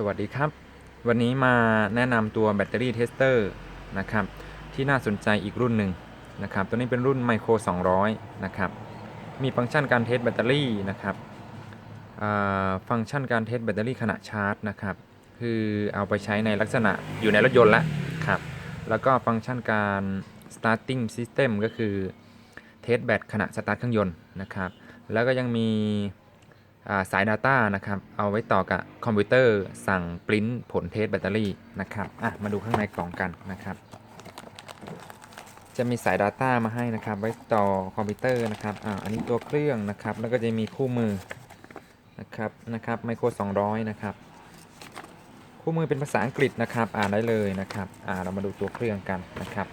สวัสดีครับ วันนี้มาแนะนำตัวแบตเตอรี่เทสเตอร์นะครับที่น่าสนใจอีกรุ่นหนึ่งนะครับตัวนี้เป็นรุ่นไมโคร200นะครับมีฟังก์ชันการเทสแบตเตอรี่นะครับฟังก์ชันการเทสแบตเตอรี่ขณะชาร์จนะครับคือเอาไปใช้ในลักษณะอยู่ในรถยนต์ละครับแล้วก็ฟังก์ชันการ starting system ก็คือเทสแบตขณะสตาร์ทเครื่องยนต์นะครับแล้วก็ยังมี สาย Data นะครับเอาไว้ต่อกับคอมพิวเตอร์สั่งปริ้นผลเทสแบตเตอรี่นะครับอะมาดูข้างในกล่องกันนะครับจะมีสาย Data มาให้นะครับไว้ต่อคอมพิวเตอร์นะครับอ่าอันนี้ตัวเครื่องนะครับแล้วก็จะมีคู่มือนะครับนะครับไมโคร200 นะครับ คู่มือเป็นภาษาอังกฤษนะครับอ่านได้เลยนะครับอ่าเรามาดูตัวเครื่องกันนะครับ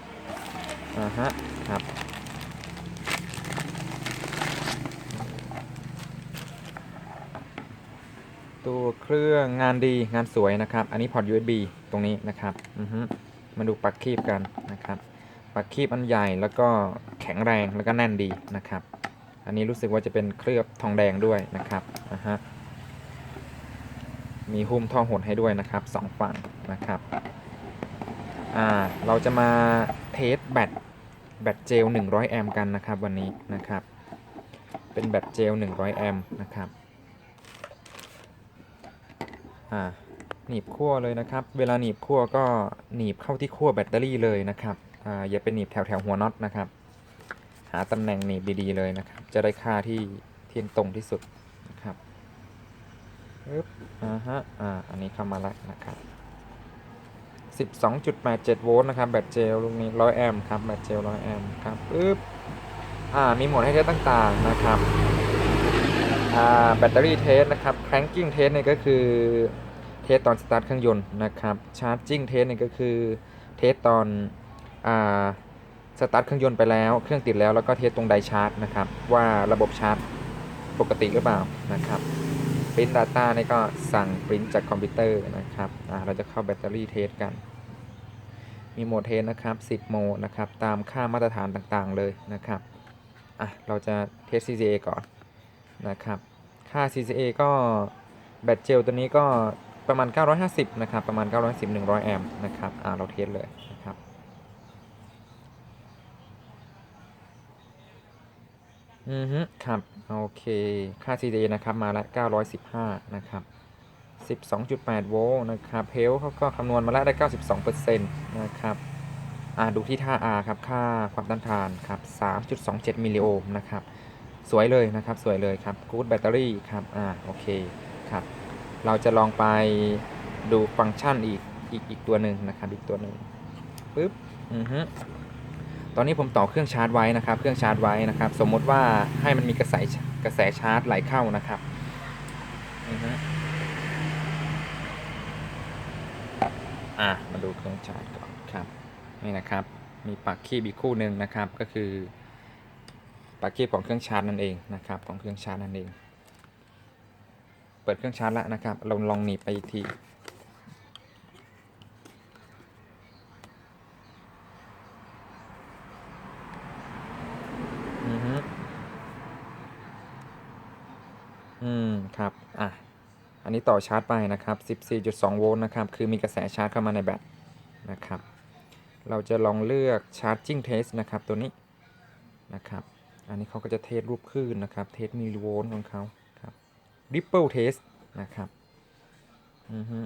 อ่าฮะครับ ตัวเครื่องงานดีงานสวยนะครับ อันนี้พอร์ต USB ตรงนี้นะครับมาดูปลักคีบกันนะครับปลักคีบอันใหญ่แล้วก็แข็งแรงแล้วก็แน่นดีนะครับ อันนี้รู้สึกว่าจะเป็นเคลือบทองแดงด้วยนะครับอะฮะมีหุ้มท่อหดให้ด้วยนะครับสองฝั่งนะครับอ่าเราจะมาเทสแบตแบตเจล 100 แอมป์กันนะครับวันนี้นะครับ เป็นแบตเจล 100 แอมป์นะครับ อ่าหนีบขั้วเลยนะครับ เวลาหนีบขั้วก็หนีบเข้าที่ขั้วแบตเตอรี่เลยนะครับอ่าอย่าไปหนีบแถวแถวหัวน็อตนะครับ หาตำแหน่งหนีบดีๆเลยนะครับ จะได้ค่าที่เที่ยงตรงที่สุดนะครับปึ๊บอ่าฮะอ่าอันนี้เข้ามาแล้วนะครับ12.87โวลต์นะครับแบตเจลลูกนี้100แอมป์ครับแบตเจล100แอมป์ครับปึ๊บอ่ามีโหมดให้เทสต่างๆนะครับ แบตเตอรี่เทสนะครับ cranking test เนี่ยก็คือเทสตอนสตาร์ทเครื่องยนต์นะครับ charging test เนี่ยก็คือเทสตอนอ่าสตาร์ทเครื่องยนต์ไปแล้วเครื่องติดแล้วแล้วก็เทสตรงไดชาร์จนะครับ ว่าระบบชาร์จปกติหรือเปล่านะครับ print data เนี่ยก็สั่ง print จากคอมพิวเตอร์นะครับอ่าเราจะเข้าแบตเตอรี่เทสกัน มีโหมดเทสนะครับ 10 โหมดนะครับ ตามค่ามาตรฐานต่างๆเลยนะครับ อะ เราจะเทส CCA ก่อน นะครับ ค่า CCA ก็แบตเจลตัวนี้ก็ประมาณ 950 นะครับ ประมาณ 910 100 แอมป์นะครับ อ่า เราเทสเลยนะครับ อือฮึครับ โอเค ค่า CCA นะครับ มาแล้ว915 นะครับ 12.8 โวลต์นะครับเพลเขาก็คำนวณมาแล้วได้ 92%นะครับอ่าดูที่ท่า R ครับ ค่าความต้านทานครับ 3.27 มิลลิโอห์มนะครับ สวยเลยนะครับ สวยเลยครับ Good Battery ครับอ่าโอเคครับ เราจะลองไปดูฟังก์ชันอีกอีกอีกตัวหนึ่งนะครับอีกตัวหนึ่งปึ๊บอือฮึตอนนี้ผมต่อเครื่องชาร์จไว้นะครับ เครื่องชาร์จไว้นะครับ สมมติว่าให้มันมีกระแสกระแสชาร์จไหลเข้านะครับอือฮึอะมาดูเครื่องชาร์จก่อนครับนี่นะครับ มีปักคีบอีกคู่หนึ่งนะครับก็คือ ปลั๊กคีบของเครื่องชาร์จนั่นเองนะครับของเครื่องชาร์จนั่นเอง เปิดเครื่องชาร์จแล้วนะครับ เราลองหนีไปอีกทีอือฮึอืมครับอะอันนี้ต่อชาร์จไปนะครับ 14.2 โวลต์นะครับ คือมีกระแสชาร์จเข้ามาในแบตนะครับ เราจะลองเลือก charging test นะครับตัวนี้นะครับ อันนี้เขาก็จะเทสรูปคลื่นนะครับ เทสมิลลิโวลต์ของเขาครับ ripple test นะครับอือฮึ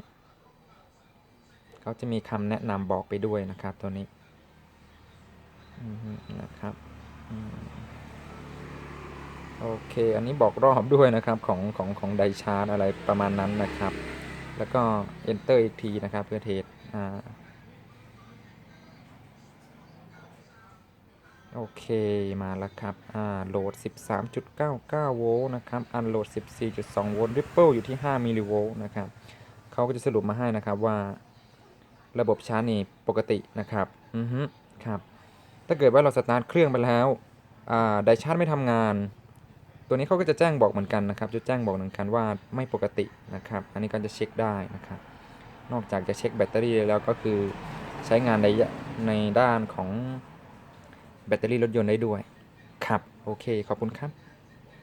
เขาจะมีคำแนะนำบอกไปด้วยนะครับตัวนี้อือฮึนะครับโอเค อันนี้บอกรอบด้วยนะครับของของของไดชาร์จอะไรประมาณนั้นนะครับ แล้วก็ enter อีกทีนะครับเพื่อเทสอ่า โอเคมาแล้วครับ อ่า โหลด 13.99 โวลต์นะครับ อันโหลด 14.2 โวลต์ Ripple อยู่ที่ 5 มิลลิโวลต์นะครับ เขาก็จะสรุปมาให้นะครับว่า ระบบชาร์จนี่ปกตินะครับ อือฮึครับ ถ้าเกิดว่าเราสตาร์ทเครื่องไปแล้ว อ่า ไดชาร์จไม่ทำงาน ตัวนี้เขาก็จะแจ้งบอกเหมือนกันนะครับ จะแจ้งบอกเหมือนกันว่าไม่ปกตินะครับ อันนี้ก็จะเช็คได้นะครับ นอกจากจะเช็คแบตเตอรี่แล้วก็คือใช้งานในในด้านของ แบตเตอรี่รถยนต์ได้ด้วย ครับ โอเค ขอบคุณครับ